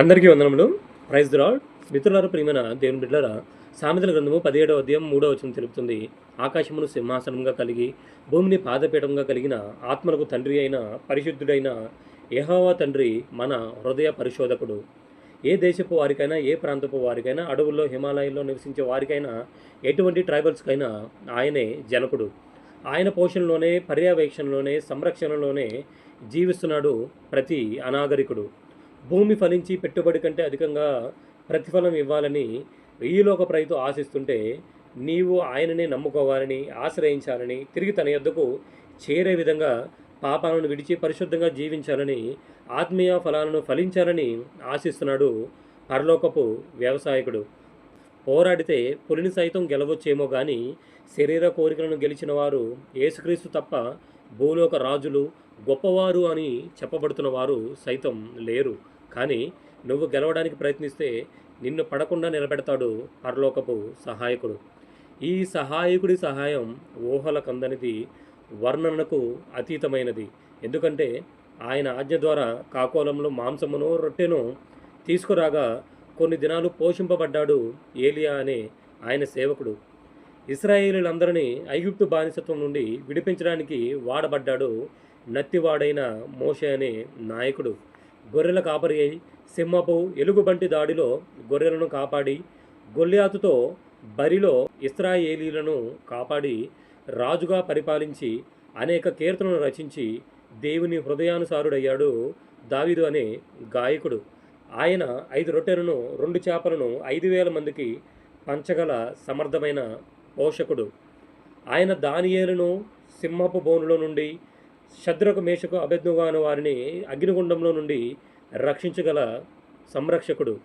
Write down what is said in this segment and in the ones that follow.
అందరికీ వందనములు. ప్రైజ్ దిరాడ్ మిత్రులారు ప్రియమైన దేవుని బిడ్డలారా సామెతల గ్రంథము పదిహేడవ అధ్యాయం మూడవ వచనం తెలుపుతుంది. ఆకాశమును సింహాసనంగా కలిగి భూమిని పాదపీఠంగా కలిగిన ఆత్మలకు తండ్రి అయిన పరిశుద్ధుడైన యహోవా తండ్రి మన హృదయ పరిశోధకుడు. ఏ దేశపు వారికైనా ఏ ప్రాంతపు వారికైనా అడవుల్లో హిమాలయాల్లో నివసించే వారికైనా ఎటువంటి ట్రైబల్స్కైనా ఆయనే జనకుడు. ఆయన పోషణలోనే పర్యవేక్షణలోనే సంరక్షణలోనే జీవిస్తున్నాడు ప్రతి అనాగరికుడు. భూమి ఫలించి పెట్టుబడి కంటే అధికంగా ప్రతిఫలం ఇవ్వాలని ఈలోక రైతు ఆశిస్తుంటే నీవు ఆయననే నమ్ముకోవాలని ఆశ్రయించాలని తిరిగి తన యొద్దకు చేరే విధంగా పాపాలను విడిచి పరిశుద్ధంగా జీవించాలని ఆత్మీయ ఫలాలను ఫలించాలని ఆశిస్తున్నాడు పరలోకపు వ్యవసాయకుడు. పోరాడితే పులిని సైతం గెలవచ్చేమో కానీ శరీర కోరికలను గెలిచిన వారు యేసుక్రీస్తు తప్ప భూలోక రాజులు గొప్పవారు అని చెప్పబడుతున్న వారు సైతం లేరు. కానీ నువ్వు గెలవడానికి ప్రయత్నిస్తే నిన్ను పడకుండా నిలబెడతాడు పరలోకపు సహాయకుడు. ఈ సహాయకుడి సహాయం ఊహల కందనిది వర్ణనకు అతీతమైనది. ఎందుకంటే ఆయన ఆజ్ఞ ద్వారా కాకోలంలో మాంసమును రొట్టెను తీసుకురాగా కొన్ని దినాలు పోషింపబడ్డాడు ఏలియా అనే ఆయన సేవకుడు. ఇస్రాయేలీలందరినీ ఐగుప్తు బానిసత్వం నుండి విడిపించడానికి వాడబడ్డాడు నత్తివాడైన మోషే అనే నాయకుడు. గొర్రెల కాపరి అయి సింహపు ఎలుగుబంటి దాడిలో గొర్రెలను కాపాడి గొల్లియాతుతో బరిలో ఇస్రాయేలీలను కాపాడి రాజుగా పరిపాలించి అనేక కీర్తనలు రచించి దేవుని హృదయానుసారుడయ్యాడు దావిదు అనే గాయకుడు. ఆయన ఐదు రొట్టెలను రెండు చేపలను ఐదు వేల మందికి పంచగల సమర్థమైన పోషకుడు. ఆయన దానియేలును సింహపు బోనులో నుండి శద్రకు మేషకు అభెజ్ఞగాను వారిని అగ్నిగుండంలో నుండి రక్షించగల సంరక్షకుడు.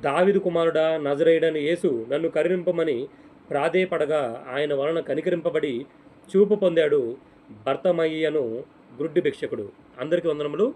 దావిదు కుమారుడా నజరేయుడని యేసు నన్ను కరుణింపమని ప్రాధేయపడగా ఆయన వలన కనికరింపబడి చూపు పొందాడు భర్తమయ్యను గుడ్డి భిక్షకుడు అందరికీ వందనములు.